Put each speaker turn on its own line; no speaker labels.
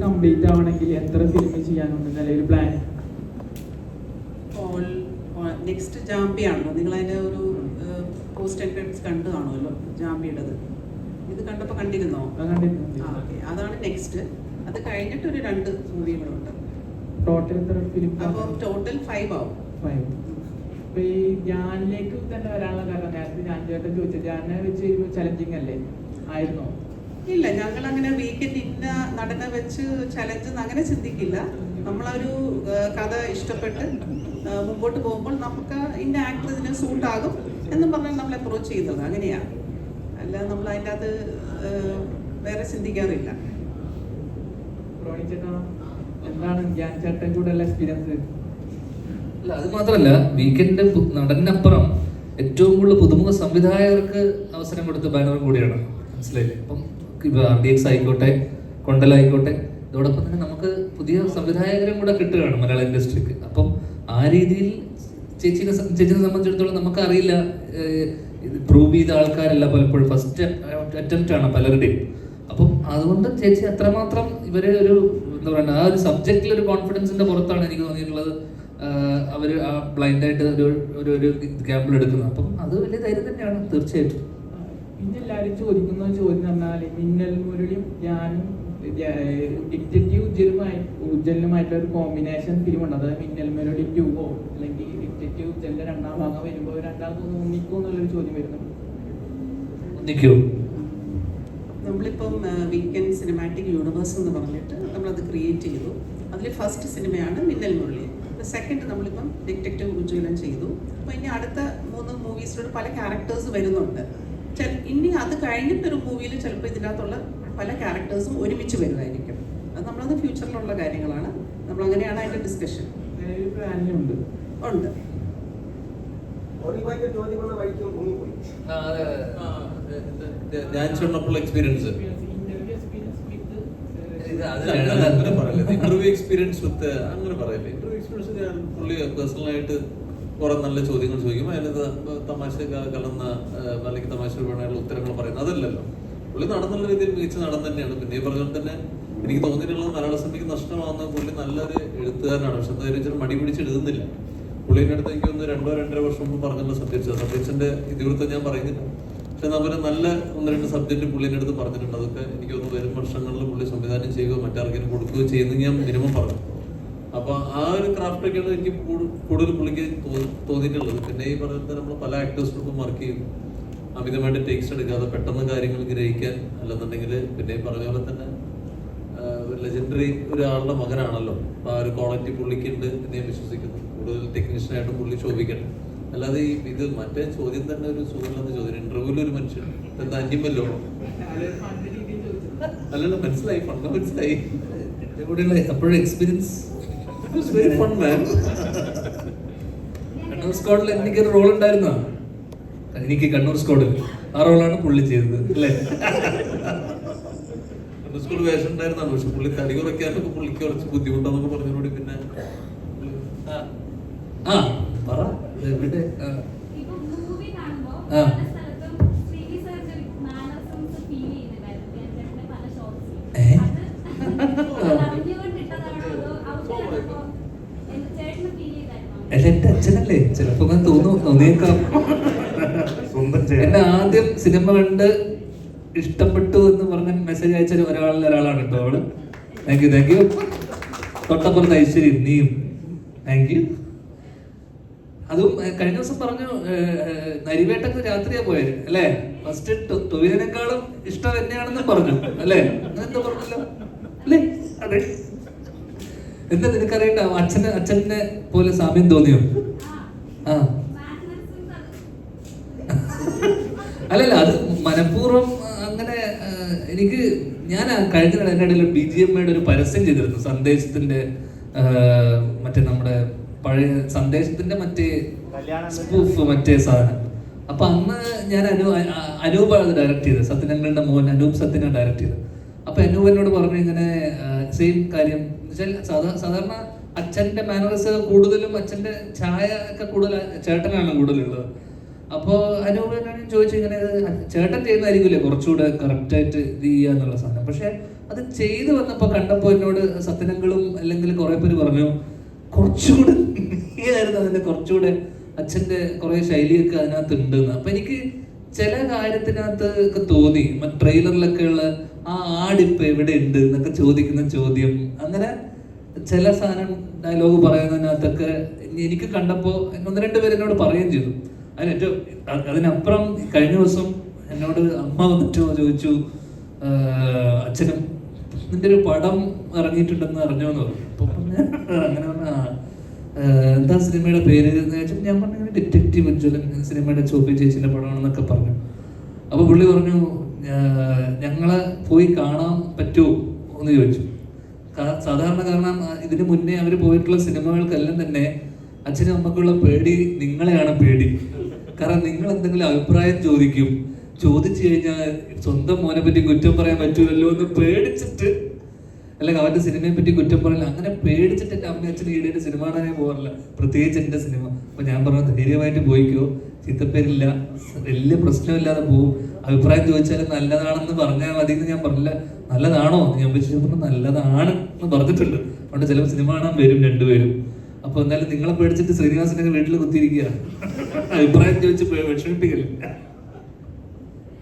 Complete ആവണമെങ്കിൽ എത്ര film ചെയ്യാനുണ്ട് നിലവിൽ പ്ലാൻ
നെക്സ്റ്റ് ജാമ്പിയാണല്ലോ നിങ്ങൾ അതിന്റെ ഒരു പോസ്റ്റ് ആൻഡ് ക്രെഡിറ്റ്സ് കണ്ടു കാണുമല്ലോ ജാമ്പിയുടേത് ഇത് കണ്ടപ്പോൾ കണ്ടിരുന്നോ? ആ ഓക്കെ അതാണ് നെക്സ്റ്റ് അത് കഴിഞ്ഞിട്ട് ഒരു രണ്ട് മൂവികളുണ്ട്.
ടോട്ടൽ എത്ര ഫിലിം
അപ്പോൾ ടോട്ടൽ ഫൈവ് ആവും.
ഫൈവ് അപ്പൊ ഈ ഞാനിലേക്ക് തന്നെ വരാനുള്ള കാരണം നേരത്തെ ഞാൻ ചേട്ടൻ ചോദിച്ചത് ഞാനെ വെച്ച് ചലഞ്ചിങ് അല്ലേ? ആയിരുന്നോ?
ഇല്ല ഞങ്ങൾ അങ്ങനെ വീക്കെൻഡ് ഇന്ന നടനെ വെച്ച് ചലഞ്ച് അങ്ങനെ ചിന്തിക്കില്ല. നമ്മളൊരു കഥ ഇഷ്ടപ്പെട്ട് മുമ്പോട്ട് പോകുമ്പോൾ നമുക്ക് ഇന്ന ആക്ടർ ഇതിന് സൂട്ടാകും എന്ന് പറഞ്ഞാൽ നമ്മൾ അപ്രോച്ച് ചെയ്യുന്നത്. അങ്ങനെയാണ് അല്ല നമ്മൾ അതിന്റെ അത് വേറെ ചിന്തിക്കാറില്ല.
എന്താണ് ചേട്ടൻ കൂടെ എക്സ്പീരിയൻസ്
അല്ല അത് മാത്രമല്ല വീക്കെൻഡ് നടനപ്പുറം ഏറ്റവും കൂടുതൽ പുതുമുഖ സംവിധായകർക്ക് അവസരം കൊടുത്ത ബാനറും കൂടിയാണ്. മനസ്സിലായില്ലേ? അപ്പം ഇപ്പൊ ആർ ഡി എക്സ് ആയിക്കോട്ടെ കൊണ്ടലായിക്കോട്ടെ ഇതോടൊപ്പം തന്നെ നമുക്ക് പുതിയ സംവിധായകരും കൂടെ കിട്ടുകയാണ് മലയാള ഇൻഡസ്ട്രിക്ക്. അപ്പം ആ രീതിയിൽ ചേച്ചിനെ ചേച്ചിനെ സംബന്ധിച്ചിടത്തോളം നമുക്കറിയില്ല പ്രൂവ് ചെയ്ത ആൾക്കാരല്ല പലപ്പോഴും. ഫസ്റ്റ് അറ്റംപ്റ്റ് ആണ് പലരുടെയും. അപ്പം അതുകൊണ്ട് ചേച്ചി അത്രമാത്രം ഇവരെ ഒരു എന്താ പറയുക ആ ഒരു സബ്ജക്റ്റിൽ ഒരു കോൺഫിഡൻസിന്റെ പുറത്താണ് എനിക്ക് തോന്നിയിട്ടുള്ളത്. അവർ ആ ബ്ലൈൻഡായിട്ട് ഒരു ഒരു ഗ്യാമ്പിൾ എടുക്കുന്നത്. അപ്പം അത് വലിയ ധൈര്യം തന്നെയാണ് തീർച്ചയായിട്ടും.
പിന്നെ എല്ലാവരും ചോദിക്കുന്ന ചോദ്യം എന്ന് പറഞ്ഞാൽ മിന്നൽ മുരളിയും ഞാനും ഡിറ്റക്റ്റീവ് ഉജ്ജലുമായി ഉജ്ജലുമായിട്ടുള്ള ഒരു കോമ്പിനേഷൻ ഫിലിം ഉണ്ട്. അതായത് മിന്നൽ മുരളി ടൂവോ അല്ലെങ്കിൽ ഡിറ്റക്റ്റീവ് ഉജ്ജലിന്റെ രണ്ടാം ഭാഗം വരുമ്പോൾ രണ്ടാമത് ഒന്നിക്കോ എന്നുള്ളൊരു ചോദ്യം വരുന്നുണ്ട്.
നമ്മളിപ്പം വീക്കെൻഡ് സിനിമാറ്റിക് യൂണിവേഴ്സ് എന്ന് പറഞ്ഞിട്ട് നമ്മളത് ക്രിയേറ്റ് ചെയ്തു. അതിൽ ഫസ്റ്റ് സിനിമയാണ് മിന്നൽ മുരളി. സെക്കൻഡ് നമ്മളിപ്പം ഡിറ്റക്റ്റീവ് ഉജ്ജ്വലം ചെയ്തു. അപ്പോൾ ഇനി അടുത്ത മൂന്ന് മൂവീസിലൂടെ പല ക്യാരക്ടേഴ്സ് വരുന്നുണ്ട്. ഇനി അത് കഴിഞ്ഞിട്ടൊരു മൂവിയിൽ ചിലപ്പോൾ ഇതിനകത്തുള്ള പല ക്യാരക്ടേഴ്സും ഒരുമിച്ച് വരുമായിരിക്കും അത് നമ്മളത് ഫ്യൂച്ചറിലുള്ള കാര്യങ്ങളാണ്. നമ്മൾ അങ്ങനെയാണ് അതിന്റെ ഡിസ്കഷൻ ഉണ്ട്.
ഞാൻ ചെന്നപ്പോൾ എക്സ്പീരിയൻസ് അങ്ങനെ പറയല്ലേ? ഇന്റർവ്യൂ എക്സ്പീരിയൻസ് വിത്ത് അങ്ങനെ പറയല്ലേ? ഇന്റർവ്യൂ എക്സ്പീരിയൻസ് ഞാൻ പുള്ളി പേഴ്സണലായിട്ട് കുറെ നല്ല ചോദ്യങ്ങൾ ചോദിക്കും. അതിൽ തമാശ കലർന്ന അല്ലെങ്കിൽ തമാശ വേണമെങ്കിൽ ഉത്തരങ്ങൾ പറയുന്നത് അതല്ലല്ലോ. പുള്ളി നടന്നുള്ള രീതിയിൽ മികച്ച നടൻ തന്നെയാണ്. പിന്നെ ഈ പറഞ്ഞ പോലെ തന്നെ എനിക്ക് തോന്നിയിട്ടുള്ളത് മലയാള സിനിമയ്ക്ക് നഷ്ടമാകുന്ന പുള്ളി നല്ലൊരു എഴുത്തുകാരനാണ്. പക്ഷെ എന്താ വെച്ചാൽ മടി പിടിച്ച് എഴുതുന്നില്ല പുള്ളിയുടെ അടുത്ത് എനിക്ക് ഒന്ന് രണ്ടോ രണ്ടര വർഷം മുമ്പ് പറഞ്ഞുള്ള സബ്ജക്റ്റ്. സബ്ജക്റ്റിന്റെ ഇതിവൃത്തം ഞാൻ പറയുന്നില്ല. പക്ഷെ നമ്മൾ നല്ല ഒന്ന് രണ്ട് സബ്ജക്റ്റ് പുള്ളിന്റെ അടുത്ത് പറഞ്ഞിട്ടുണ്ട്. അതൊക്കെ എനിക്ക് ഒന്ന് വരും വർഷങ്ങളിൽ പുള്ളി സംവിധാനം ചെയ്യുകയോ മറ്റാർക്കെങ്കിലും കൊടുക്കുകയോ ചെയ്യുന്ന ഞാൻ മിനിമം പറഞ്ഞു. അപ്പൊ ആ ഒരു ക്രാഫ്റ്റ് ഒക്കെയാണ് എനിക്ക് കൂടു- കൂടുതൽ പുള്ളിക്ക് തോന്നിയിട്ടുള്ളത്. പിന്നെ ഈ പറഞ്ഞ നമ്മൾ പല ആക്ടേഴ്സിനൊപ്പം വർക്ക് ചെയ്യും. അമിതമായിട്ട് ടേക്സ് എടുക്കാതെ പെട്ടെന്ന് കാര്യങ്ങൾ ഗ്രഹിക്കാൻ അല്ലെന്നുണ്ടെങ്കിൽ പിന്നെ ഈ പറഞ്ഞ പോലെ തന്നെ ലെജൻഡറി ഒരാളുടെ മകനാണല്ലോ. അപ്പൊ ആ ഒരു ക്വാളിറ്റി പുള്ളിക്കുണ്ട് എന്ന് ഞാൻ വിശ്വസിക്കുന്നു. കൂടുതൽ ടെക്നീഷ്യനായിട്ട് പുള്ളി ചോദിക്കണം അല്ലാതെ ഈ ഇത് മറ്റേ ചോദ്യം തന്നെ ഒരു സുഖമില്ലാത്ത ചോദ്യം. ഇന്റർവ്യൂവിൽ ഒരു മനുഷ്യൻ എന്താ അന്യമല്ലോ അല്ലല്ലോ മനസ്സിലായി പണ്ട് മനസ്സിലായി
എവിടെയുള്ള അപ്പോഴും experience
very fun man
Kannur സ്ക്വാഡിൽ എനിക്കൊരു റോൾ ഉണ്ടായിരുന്ന? എനിക്ക് കണ്ണൂർ സ്ക്വാഡിൽ ആ റോളാണ് പുള്ളി ചെയ്തത് അല്ലേ?
സ്കൂൾ വേഷം ഉണ്ടായിരുന്നാണ് പക്ഷെ പുള്ളി തടി കുറയ്ക്കാനൊക്കെ പുള്ളിക്ക് കുറച്ച് ബുദ്ധിമുട്ടാന്നൊക്കെ പറഞ്ഞതോടെ പിന്നെ
ആ. ആ പറ. എവിടെ? ആ. അല്ല എന്റെ അച്ഛനല്ലേ? ചിലപ്പോ ഞാൻ തോന്നും. തോന്നിയേക്കാം. എന്നെ ആദ്യം സിനിമ കണ്ട് ഇഷ്ടപ്പെട്ടു എന്ന് പറഞ്ഞ മെസ്സേജ് അയച്ച ഒരാളിൽ ഒരാളാണ് കേട്ടോ അവൾ. താങ്ക് യു താങ്ക് യു തൊട്ടപ്പുറത്ത് ഐശ്വര്യ നീയും താങ്ക് യു അതും കഴിഞ്ഞ ദിവസം പറഞ്ഞു നരിവേട്ടക്ക് രാത്രിയാ പോയത് അല്ലേ? ഫസ്റ്റ് ടൊവിനേക്കാളും ഇഷ്ടം എന്നെയാണെന്ന് പറഞ്ഞു അല്ലേ? എന്താ പറഞ്ഞല്ലോ? അല്ലേ? അതെ. എന്താ നിനക്കറിയണ്ട? അച്ഛന് അച്ഛനെ പോലെ സാമ്യം തോന്നിയോ? ആ. അല്ലല്ല അത് മനഃപൂർവം അങ്ങനെ എനിക്ക് ഞാൻ കഴിഞ്ഞ എന്റെ ഇടയിൽ ബി ജി എം ഒരു പരസ്യം ചെയ്തിരുന്നു. സന്ദേശത്തിന്റെ മറ്റേ നമ്മുടെ പഴയ സന്ദേശത്തിന്റെ മറ്റേ സ്പൂഫ് മറ്റേ സാധനം. അപ്പൊ അന്ന് ഞാൻ അനൂപ് അനൂപാണ് ഡയറക്ട് ചെയ്തത്. സത്യനങ്ങളുടെ മോൻ അനൂപ് സത്യനാണ് ഡയറക്ട് ചെയ്തത്. അപ്പൊ എന്നോട് പറഞ്ഞു ഇങ്ങനെ സെയിം കാര്യം. എന്നുവെച്ചാൽ സാധാ- സാധാരണ അച്ഛന്റെ മാനറസ് കൂടുതലും അച്ഛന്റെ ചായ ഒക്കെ കൂടുതൽ ചേട്ടനാണ് കൂടുതലുള്ളത്. അപ്പോൾ അനൂപ് എന്നോട് ചോദിച്ചു ഇങ്ങനെ ചേട്ടൻ ചെയ്യുന്നതായിരിക്കില്ലേ കുറച്ചുകൂടെ കറക്റ്റ് ആയിട്ട് ഇത് ചെയ്യുക എന്നുള്ള സാധനം. പക്ഷെ അത് ചെയ്തു വന്നപ്പോൾ കണ്ടപ്പോൾ എന്നോട് സത്യനങ്ങളും അല്ലെങ്കിൽ കുറെ പേര് പറഞ്ഞു കുറച്ചുകൂടെ ആയിരുന്നു അതിന്റെ കുറച്ചുകൂടെ അച്ഛന്റെ കുറെ ശൈലിയൊക്കെ അതിനകത്ത് ഉണ്ട് അപ്പൊ എനിക്ക് ചില കാര്യത്തിനകത്ത് തോന്നി. ട്രെയിലറിലൊക്കെ ഉള്ള ആ ആടിപ്പ് എവിടെ ഉണ്ട് എന്നൊക്കെ ചോദിക്കുന്ന ചോദ്യം. അങ്ങനെ ചില സാധനം ഡയലോഗ് പറയുന്നതിനകത്തൊക്കെ എനിക്ക് കണ്ടപ്പോൾ ഒന്ന് രണ്ട് പേര് എന്നോട് പറയുകയും ചെയ്തു. അതിന് ഏറ്റവും അതിനപ്പുറം കഴിഞ്ഞ ദിവസം എന്നോട് അമ്മ വന്നിട്ട് ചോദിച്ചു "ആഹ് അച്ഛനും നിന്റെ ഒരു പടം ഇറങ്ങിയിട്ടുണ്ടെന്ന് അറിഞ്ഞോന്ന് പറഞ്ഞു. അങ്ങനെ എന്താ സിനിമയുടെ പേര്? എന്ന് ഞാൻ പറഞ്ഞു ഡിറ്റക്റ്റീവ് ഉജ്ജ്വലൻ സിനിമയുടെ ചോപ്പി ചേച്ചിന്റെ പടമാണെന്നൊക്കെ പറഞ്ഞു. അപ്പൊ പുള്ളി പറഞ്ഞു ഞങ്ങളെ പോയി കാണാൻ പറ്റുമോ എന്ന് ചോദിച്ചു. സാധാരണ കാരണം ഇതിന് മുന്നേ അവർ പോയിട്ടുള്ള സിനിമകൾക്കെല്ലാം തന്നെ അച്ഛനും അമ്മക്കുള്ള പേടി നിങ്ങളെയാണ് പേടി. കാരണം നിങ്ങൾ എന്തെങ്കിലും അഭിപ്രായം ചോദിക്കും. ചോദിച്ചു കഴിഞ്ഞാൽ സ്വന്തം മോനെ പറ്റി കുറ്റം പറയാൻ പറ്റൂലല്ലോ എന്ന് പേടിച്ചിട്ട് അല്ലെങ്കിൽ അവന്റെ സിനിമയെ പറ്റി കുറ്റം പറയില്ല അങ്ങനെ പേടിച്ചിട്ട് എന്റെ അമ്മ അച്ഛനും സിനിമ കാണാനേ പോകാറില്ല. പ്രത്യേകിച്ച് എന്റെ സിനിമ. അപ്പൊ ഞാൻ പറഞ്ഞു ധൈര്യമായിട്ട് പോയിക്കോ. ചീത്തപ്പേരില്ല. വലിയ പ്രശ്നമില്ലാതെ പോകും അഭിപ്രായം ചോദിച്ചാൽ നല്ലതാണെന്ന് പറഞ്ഞാൽ മതി എന്ന് ഞാൻ പറഞ്ഞില്ല. നല്ലതാണോ? ഞാൻ ചോദിച്ചു പറഞ്ഞു നല്ലതാണ് എന്ന് പറഞ്ഞിട്ടുണ്ട്. അതുകൊണ്ട് ചിലപ്പോൾ സിനിമ കാണാൻ വരും രണ്ടുപേരും. അപ്പൊ എന്തായാലും നിങ്ങളെ പേടിച്ചിട്ട് ശ്രീനിവാസിനൊക്കെ വീട്ടിൽ കുത്തിയിരിക്കുക അഭിപ്രായം ചോദിച്ച് വിഷമിപ്പിക്കല്ലേ?